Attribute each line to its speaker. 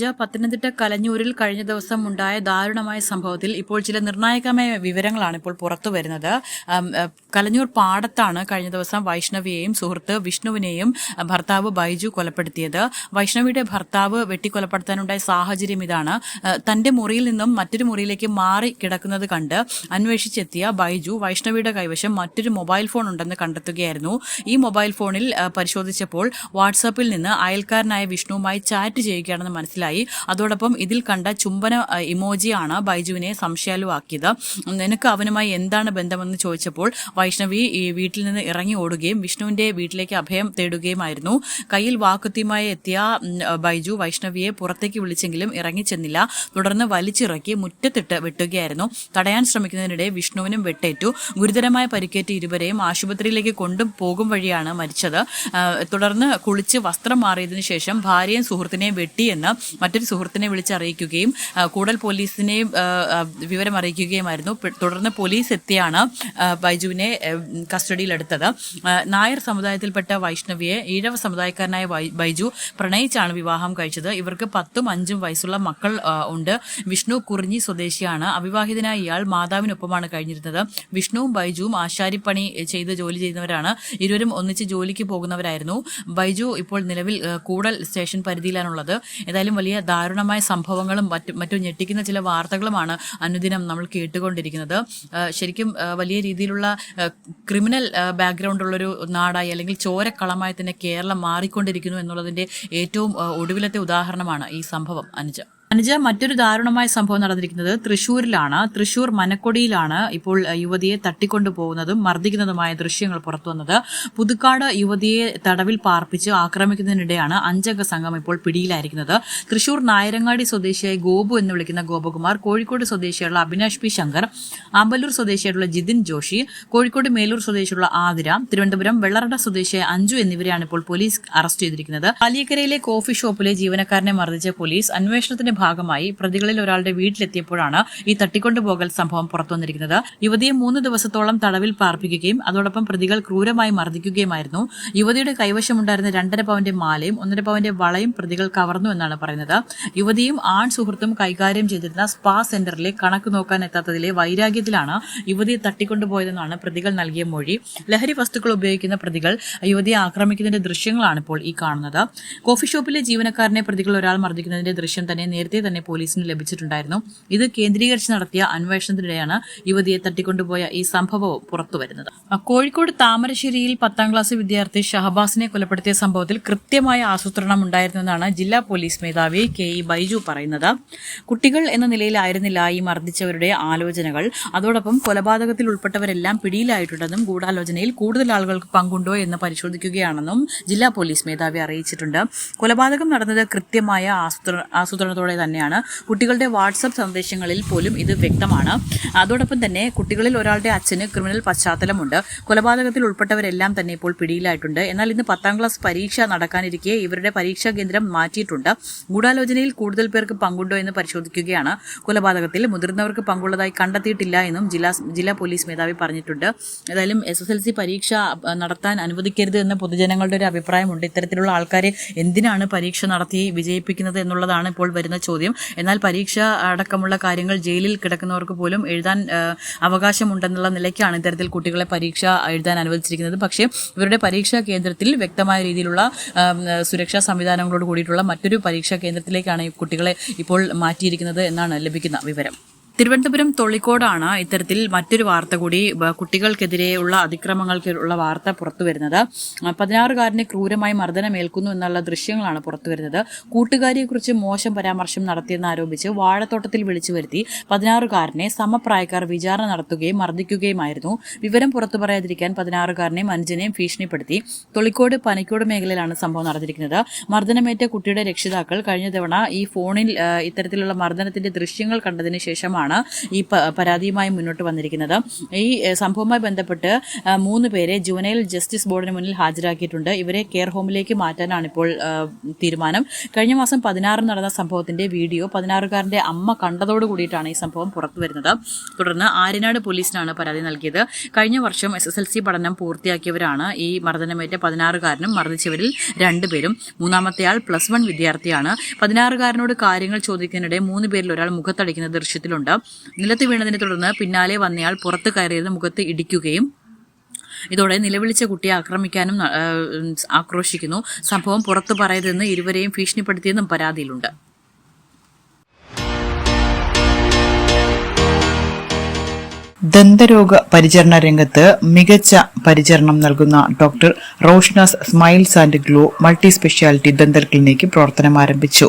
Speaker 1: അനുജ പത്തനംതിട്ട കലഞ്ഞൂരിൽ കഴിഞ്ഞ ദിവസം ഉണ്ടായ ദാരുണമായ സംഭവത്തിൽ ഇപ്പോൾ ചില നിർണായകമായ വിവരങ്ങളാണ് ഇപ്പോൾ പുറത്തു വരുന്നത്. കലഞ്ഞൂർ പാടത്താണ് കഴിഞ്ഞ ദിവസം വൈഷ്ണവിയെയും സുഹൃത്ത് വിഷ്ണുവിനെയും ഭർത്താവ് ബൈജു കൊലപ്പെടുത്തിയത്. വൈഷ്ണവിയുടെ ഭർത്താവ് വെട്ടിക്കൊലപ്പെടുത്താനുണ്ടായ സാഹചര്യം ഇതാണ്. തന്റെ മുറിയിൽ നിന്നും മറ്റൊരു മുറിയിലേക്ക് മാറി കിടക്കുന്നത് കണ്ട് അന്വേഷിച്ചെത്തിയ ബൈജു വൈഷ്ണവിയുടെ കൈവശം മറ്റൊരു മൊബൈൽ ഫോൺ ഉണ്ടെന്ന് കണ്ടെത്തുകയായിരുന്നു. ഈ മൊബൈൽ ഫോണിൽ പരിശോധിച്ചപ്പോൾ വാട്സാപ്പിൽ നിന്ന് അയൽക്കാരനായ വിഷ്ണുവുമായി ചാറ്റ് ചെയ്യുകയാണെന്ന് മനസ്സിലായി. അതോടൊപ്പം ഇതിൽ കണ്ട ചുംബന ഇമോജിയാണ് ബൈജുവിനെ സംശയാലുവാക്കിയത്. നിനക്ക് അവനുമായി എന്താണ് ബന്ധമെന്ന് ചോദിച്ചപ്പോൾ വൈഷ്ണവി ഈ വീട്ടിൽ നിന്ന് ഇറങ്ങി ഓടുകയും വിഷ്ണുവിന്റെ വീട്ടിലേക്ക് അഭയം തേടുകയുമായിരുന്നു. കയ്യിൽ വാക്കുത്തിയുമായി എത്തിയ ബൈജു വൈഷ്ണവിയെ പുറത്തേക്ക് വിളിച്ചെങ്കിലും ഇറങ്ങിച്ചെന്നില്ല തുടർന്ന് വലിച്ചിറക്കി മുറ്റത്തിട്ട് വെട്ടുകയായിരുന്നു. തടയാൻ ശ്രമിക്കുന്നതിനിടെ വിഷ്ണുവിനും വെട്ടേറ്റു. ഗുരുതരമായ പരിക്കേറ്റ് ഇരുവരെയും ആശുപത്രിയിലേക്ക് കൊണ്ടുപോകും വഴിയാണ് മരിച്ചത്. തുടർന്ന് കുളിച്ച് വസ്ത്രം മാറിയതിനു ശേഷം ഭാര്യയും സുഹൃത്തിനെയും വെട്ടിയെന്ന് മറ്റൊരു സുഹൃത്തിനെ വിളിച്ചറിയിക്കുകയും കൂടൽ ആ, വിവരം അറിയിക്കുകയുമായിരുന്നു. തുടർന്ന് പോലീസ് എത്തിയാണ് ബൈജുവിനെ കസ്റ്റഡിയിലെടുത്തത്. നായർ സമുദായത്തിൽപ്പെട്ട വൈഷ്ണവിയെ ഈഴവ സമുദായക്കാരനായ ബൈജു പ്രണയിച്ചാണ് വിവാഹം കഴിച്ചത്. ഇവർക്ക് പത്തും അഞ്ചും വയസ്സുള്ള മക്കൾ ഉണ്ട്. വിഷ്ണു കുറിഞ്ഞി സ്വദേശിയാണ്. അവിവാഹിതനായ ഇയാൾ മാതാവിനൊപ്പമാണ് കഴിഞ്ഞിരുന്നത്. വിഷ്ണുവും ബൈജുവും ആശാരിപ്പണി ചെയ്ത് ജോലി ചെയ്യുന്നവരാണ്. ഇരുവരും ഒന്നിച്ച് ജോലിക്ക് പോകുന്നവരായിരുന്നു. ബൈജു ഇപ്പോൾ നിലവിൽ കൂടൽ സ്റ്റേഷൻ പരിധിയിലാണുള്ളത്. ഏതായാലും വലിയ ദാരുണമായ സംഭവങ്ങളും മറ്റും മറ്റും ഞെട്ടിക്കുന്ന ചില വാർത്തകളുമാണ് അനുദിനം നമ്മൾ കേട്ടുകൊണ്ടിരിക്കുന്നത്. ശരിക്കും വലിയ രീതിയിലുള്ള ക്രിമിനൽ ബാക്ക്ഗ്രൗണ്ട് ഉള്ളൊരു നാടായി അല്ലെങ്കിൽ ചോരക്കളമായി തന്നെ കേരളം മാറിക്കൊണ്ടിരിക്കുന്നു എന്നുള്ളതിന്റെ ഏറ്റവും ഒടുവിലത്തെ ഉദാഹരണമാണ് ഈ സംഭവം അനുജ. അനുജ മറ്റൊരു ദാരുണമായ സംഭവം നടന്നിരിക്കുന്നത് തൃശൂരിലാണ്. തൃശൂർ മനക്കൊടിയിലാണ് ഇപ്പോൾ യുവതിയെ തട്ടിക്കൊണ്ടു പോകുന്നതും മർദ്ദിക്കുന്നതുമായ ദൃശ്യങ്ങൾ പുറത്തു വന്നത് പുതുക്കാട് യുവതിയെ തടവിൽ പാർപ്പിച്ച് ആക്രമിക്കുന്നതിനിടെയാണ് അഞ്ചംഗ സംഘം ഇപ്പോൾ പിടിയിലായിരിക്കുന്നത്. തൃശൂർ നായരങ്ങാടി സ്വദേശിയായ ഗോപു എന്ന് വിളിക്കുന്ന ഗോപകുമാർ കോഴിക്കോട് സ്വദേശിയായുള്ള അഭിനാഷ് പി. ശങ്കർ അമ്പലൂർ സ്വദേശിയായുള്ള ജിതിൻ ജോഷി കോഴിക്കോട് മേലൂർ സ്വദേശിയുള്ള ആതിര തിരുവനന്തപുരം വെള്ളറട സ്വദേശിയായ അഞ്ജു എന്നിവരെയാണ് ഇപ്പോൾ പോലീസ് അറസ്റ്റ് ചെയ്തിരിക്കുന്നത്. പാലിയക്കരയിലെ കോഫി ഷോപ്പിലെ ജീവനക്കാരനെ മർദ്ദിച്ച പോലീസ് അന്വേഷണത്തിന്റെ ഭാഗമായി പ്രതികളിൽ ഒരാളുടെ വീട്ടിലെത്തിയപ്പോഴാണ് ഈ തട്ടിക്കൊണ്ടുപോകൽ സംഭവം പുറത്തുവന്നിരിക്കുന്നത്. യുവതിയെ മൂന്ന് ദിവസത്തോളം തടവിൽ പാർപ്പിക്കുകയും അതോടൊപ്പം പ്രതികൾ ക്രൂരമായി മർദ്ദിക്കുകയുമായിരുന്നു. യുവതിയുടെ കൈവശമുണ്ടായിരുന്ന രണ്ടര പവന്റെ മാലയും ഒന്നര പവന്റെ വളയും പ്രതികൾ കവർന്നു എന്നാണ് പറയുന്നത്. യുവതിയും ആൺ സുഹൃത്തും കൈകാര്യം ചെയ്തിരുന്ന സ്പാ സെന്ററിലെ കണക്ക് നോക്കാൻ എത്താത്തതിലെ വൈരാഗ്യത്തിലാണ് യുവതിയെ തട്ടിക്കൊണ്ടുപോയതെന്നാണ് പ്രതികൾ നൽകിയ മൊഴി. ലഹരി വസ്തുക്കൾ ഉപയോഗിക്കുന്ന പ്രതികൾ യുവതിയെ ആക്രമിക്കുന്നതിന്റെ ദൃശ്യങ്ങളാണ് ഇപ്പോൾ ഈ കാണുന്നത്. കോഫി ഷോപ്പിലെ ജീവനക്കാരനെ പ്രതികൾ ഒരാൾ മർദ്ദിക്കുന്നതിന്റെ ദൃശ്യം തന്നെ നേരത്തെ തന്നെ പോലീസിന് ലഭിച്ചിട്ടുണ്ടായിരുന്നു. ഇത് കേന്ദ്രീകരിച്ച് നടത്തിയ അന്വേഷണത്തിനിടെയാണ് യുവതിയെ തട്ടിക്കൊണ്ടുപോയ ഈ സംഭവവും പുറത്തുവരുന്നത്. കോഴിക്കോട് താമരശ്ശേരിയിൽ പത്താം ക്ലാസ് വിദ്യാർത്ഥി ഷഹബാസിനെ കൊലപ്പെടുത്തിയ സംഭവത്തിൽ കൃത്യമായ ആസൂത്രണം ഉണ്ടായിരുന്നെന്നാണ് ജില്ലാ പോലീസ് മേധാവി കെ ഇ ബൈജു പറയുന്നത്. കുട്ടികൾ എന്ന നിലയിലായിരുന്നില്ല ഈ മർദ്ദിച്ചവരുടെ ആലോചനകൾ. അതോടൊപ്പം കൊലപാതകത്തിൽ ഉൾപ്പെട്ടവരെല്ലാം പിടിയിലായിട്ടുണ്ടെന്നും ഗൂഢാലോചനയിൽ കൂടുതൽ ആളുകൾക്ക് പങ്കുണ്ടോ എന്ന് പരിശോധിക്കുകയാണെന്നും ജില്ലാ പോലീസ് മേധാവി അറിയിച്ചിട്ടുണ്ട്. കൊലപാതകം നടന്നത് കൃത്യമായ ആസൂത്ര- ആസൂത്രണത്തോടെ തന്നെയാണ്. കുട്ടികളുടെ വാട്സപ്പ് സന്ദേശങ്ങളിൽ പോലും ഇത് വ്യക്തമാണ്. അതോടൊപ്പം തന്നെ കുട്ടികളിൽ ഒരാളുടെ അച്ഛന് ക്രിമിനൽ പശ്ചാത്തലമുണ്ട്. കൊലപാതകത്തിൽ ഉൾപ്പെട്ടവരെല്ലാം തന്നെ ഇപ്പോൾ പിടിയിലായിട്ടുണ്ട്. എന്നാൽ ഇന്ന് പത്താം ക്ലാസ് പരീക്ഷ നടക്കാനിരിക്കെ ഇവരുടെ പരീക്ഷാ കേന്ദ്രം മാറ്റിയിട്ടുണ്ട്. ഗൂഢാലോചനയിൽ കൂടുതൽ പേർക്ക് പങ്കുണ്ടോ എന്ന് പരിശോധിക്കുകയാണ്. കൊലപാതകത്തിൽ മുതിർന്നവർക്ക് പങ്കുള്ളതായി കണ്ടെത്തിയിട്ടില്ല എന്നും ജില്ലാ ജില്ലാ പോലീസ് മേധാവി പറഞ്ഞിട്ടുണ്ട്. ഏതായാലും എസ് എസ് എൽ സി പരീക്ഷ നടത്താൻ അനുവദിക്കരുത് എന്ന പൊതുജനങ്ങളുടെ ഒരു അഭിപ്രായമുണ്ട്. ഇത്തരത്തിലുള്ള ആൾക്കാരെ എന്തിനാണ് പരീക്ഷ നടത്തി വിജയിപ്പിക്കുന്നത് എന്നുള്ളതാണ് ഇപ്പോൾ വരുന്ന ചോദ്യം. എന്നാൽ പരീക്ഷ അടക്കമുള്ള കാര്യങ്ങൾ ജയിലിൽ കിടക്കുന്നവർക്ക് പോലും എഴുതാൻ അവകാശമുണ്ടെന്നുള്ള നിലയ്ക്കാണ് ഇത്തരത്തിൽ കുട്ടികളെ പരീക്ഷ എഴുതാൻ അനുവദിച്ചിരിക്കുന്നത്. പക്ഷേ ഇവരുടെ പരീക്ഷാ കേന്ദ്രത്തിൽ വ്യക്തമായ രീതിയിലുള്ള സുരക്ഷാ സംവിധാനങ്ങളോട് കൂടിയിട്ടുള്ള മറ്റൊരു പരീക്ഷാ കേന്ദ്രത്തിലേക്കാണ് ഈ കുട്ടികളെ ഇപ്പോൾ മാറ്റിയിരിക്കുന്നത് എന്നാണ് ലഭിക്കുന്ന വിവരം. തിരുവനന്തപുരം തൊള്ളിക്കോടാണ് ഇത്തരത്തിൽ മറ്റൊരു വാർത്ത കൂടി കുട്ടികൾക്കെതിരെയുള്ള അതിക്രമങ്ങൾക്കുള്ള വാർത്ത പുറത്തു വരുന്നത് പതിനാറുകാരനെ ക്രൂരമായി മർദ്ദനമേൽക്കുന്നു എന്നുള്ള ദൃശ്യങ്ങളാണ് പുറത്തു വരുന്നത് കൂട്ടുകാരിയെക്കുറിച്ച് മോശം പരാമർശം നടത്തിയെന്ന് ആരോപിച്ച് വാഴത്തോട്ടത്തിൽ വിളിച്ചു വരുത്തി പതിനാറുകാരനെ സമപ്രായക്കാർ വിചാരണ നടത്തുകയും മർദ്ദിക്കുകയുമായിരുന്നു. വിവരം പുറത്തു പറയാതിരിക്കാൻ പതിനാറുകാരനെയും അഞ്ചിനെയും ഭീഷണിപ്പെടുത്തി. തൊളിക്കോട് പനിക്കോട് മേഖലയിലാണ് സംഭവം നടന്നിരിക്കുന്നത്. മർദ്ദനമേറ്റ കുട്ടിയുടെ രക്ഷിതാക്കൾ കഴിഞ്ഞ തവണ ഈ ഫോണിൽ ഇത്തരത്തിലുള്ള മർദ്ദനത്തിന്റെ ദൃശ്യങ്ങൾ കണ്ടതിന് ശേഷമാണ് പോലീസാണ് ഈ പരാതിയുമായി മുന്നോട്ട് വന്നിരിക്കുന്നത്. ഈ സംഭവവുമായി ബന്ധപ്പെട്ട് മൂന്ന് പേരെ ജുവനൈൽ ജസ്റ്റിസ് ബോർഡിന് മുന്നിൽ ഹാജരാക്കിയിട്ടുണ്ട്. ഇവരെ കെയർ ഹോമിലേക്ക് മാറ്റാനാണ് ഇപ്പോൾ തീരുമാനം. കഴിഞ്ഞ മാസം പതിനാറിന് നടന്ന സംഭവത്തിന്റെ വീഡിയോ പതിനാറുകാരന്റെ അമ്മ കണ്ടതോട് കൂടിയിട്ടാണ് ഈ സംഭവം പുറത്തു വരുന്നത്. തുടർന്ന് ആര്യനാട് പോലീസിനാണ് പരാതി നൽകിയത്. കഴിഞ്ഞ വർഷം എസ് എസ് എൽ സി പഠനം പൂർത്തിയാക്കിയവരാണ് ഈ മർദ്ദനമേറ്റ പതിനാറുകാരനും മർദ്ദിച്ചവരിൽ രണ്ടുപേരും മൂന്നാമത്തെയാൾ പ്ലസ് വൺ വിദ്യാർത്ഥിയാണ്. പതിനാറുകാരനോട് കാര്യങ്ങൾ ചോദിക്കുന്നതിനിടെ മൂന്ന് പേരിൽ ഒരാൾ മുഖത്തടിക്കുന്ന ദൃശ്യത്തിലുണ്ട്. നിലത്ത് വീണതിനെ തുടർന്ന് പിന്നാലെ വന്നയാൾ പുറത്ത് കയറിയത് മുഖത്ത് ഇടിക്കുകയും ഇതോടെ നിലവിളിച്ച കുട്ടിയെ ആക്രമിക്കാനും ആക്രോശിക്കുന്നു. സംഭവം പുറത്തു പറയരുതെന്ന് ഇരുവരെയും ഭീഷണിപ്പെടുത്തിയെന്നും പരാതിയിലുണ്ട്.
Speaker 2: ദന്തരോഗ പരിചരണ രംഗത്ത് മികച്ച പരിചരണം നൽകുന്ന doctor Roshnas smiles and glow multi speciality dental clinic പ്രവർത്തനം ആരംഭിച്ചു.